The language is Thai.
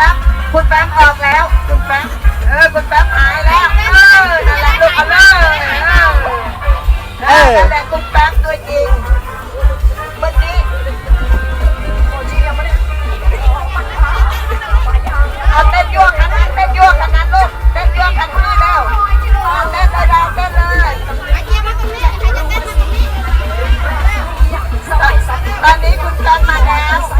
แป๊บคุณแป๊บออกแล้ว คุณแป๊บเออคุณแป๊บหายแล้วเออนั่นแหละลูกเอาเลยเออนั่นแหละคุณแป๊บตัวจริงเมื่อกี้โอาเต้นยั่วกันนะเต้นยั่วกันนะลูกเต้นยั่วกันที่แล้วเต้นเลยเราเต้นเลยตอนนี้คุณจันมาแล้ว